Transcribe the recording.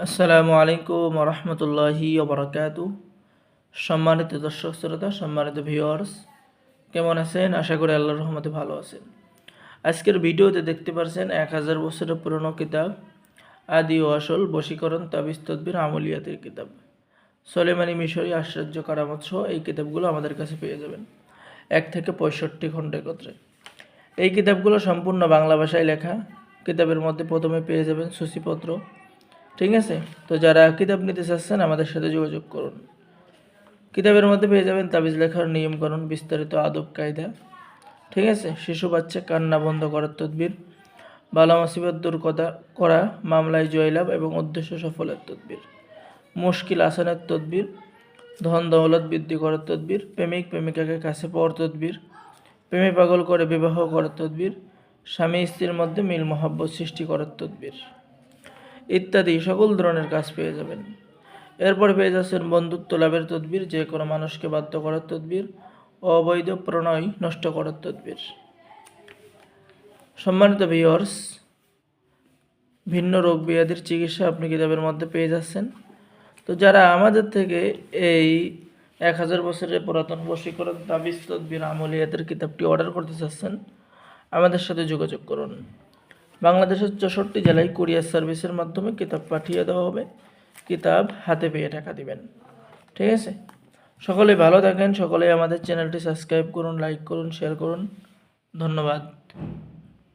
আসসালামু আলাইকুম রহমতুল্লাহি ওবরাকাত সম্মানিত দর্শক শ্রোতা, সম্মানিত ভিউয়ার্স কেমন আছেন? আশা করি আল্লাহর রহমতে ভালো আছেন। আজকের ভিডিওতে দেখতে পারছেন এক হাজার বছরের পুরনো কিতাব, আদি ও আসল বশীকরণ, তাবিজ, তদ্বির, আমলিয়াতের কিতাব। সলেমানি মিশরি আশ্চর্য কারামত সহ এই কিতাবগুলো আমাদের কাছে পেয়ে যাবেন, এক থেকে পঁয়ষট্টি খণ্ড একত্রে। এই কিতাবগুলো সম্পূর্ণ বাংলা ভাষায় লেখা। কিতাবের মধ্যে প্রথমে পেয়ে যাবেন সূচিপত্র ঠিক আছে? তো যারা কিতাব নিতে চাচ্ছেন, আমাদের সাথে যোগাযোগ করুন। কিতাবের মধ্যে পেয়ে যাবেন তাবিজ লেখার নিয়মকানুন, বিস্তারিত আদব, কায়দা। ঠিক আছে? শিশু, বাচ্চা, কান্না বন্ধ করার তদবির। বালা মুসিবত দূর করা, মামলায় জয়লাভ এবং উদ্দেশ্য সফলের তদবির। মুশকিল আসানের তদবির। ধন দৌলত বৃদ্ধি করার তদবির। প্রেমিক, প্রেমিকাকে কাছে পাওয়ার তদবির। প্রেমে পাগল করে বিবাহ করার তদবির। স্বামী, স্ত্রীর মধ্যে মিল মহাব্বত সৃষ্টি করার তদবির। ইত্যাদি সকল ধরনের কাজ পেয়ে যাবেন। এরপর পেয়ে যাচ্ছেন বন্ধুত্ব লাভের তদবির, যে কোনো মানুষকে বাধ্য করার তদবির, অবৈধ প্রণয় নষ্ট করার তদবির। সম্মানিত ভিওর্স ভিন্ন রোগ ব্যাধির চিকিৎসা আপনি কিতাবের মধ্যে পেয়ে যাচ্ছেন। তো যারা আমাদের থেকে এই এক হাজার বছরের পুরাতন বশীকরণ তাবিজ তদবির আমলিয়াতের কিতাবটি অর্ডার করতে চাচ্ছেন, আমাদের সাথে যোগাযোগ করুন। বাংলাদেশের চৌষট্টি জেলায় কুরিয়ার সার্ভিসের মাধ্যমে কিতাব পাঠিয়ে দেওয়া হবে। কিতাব হাতে পেয়ে টাকা দিবেন। ঠিক আছে? সকলে ভালো থাকেন, সকলে আমাদের চ্যানেলটি সাবস্ক্রাইব করুন, লাইক করুন, শেয়ার করুন। ধন্যবাদ।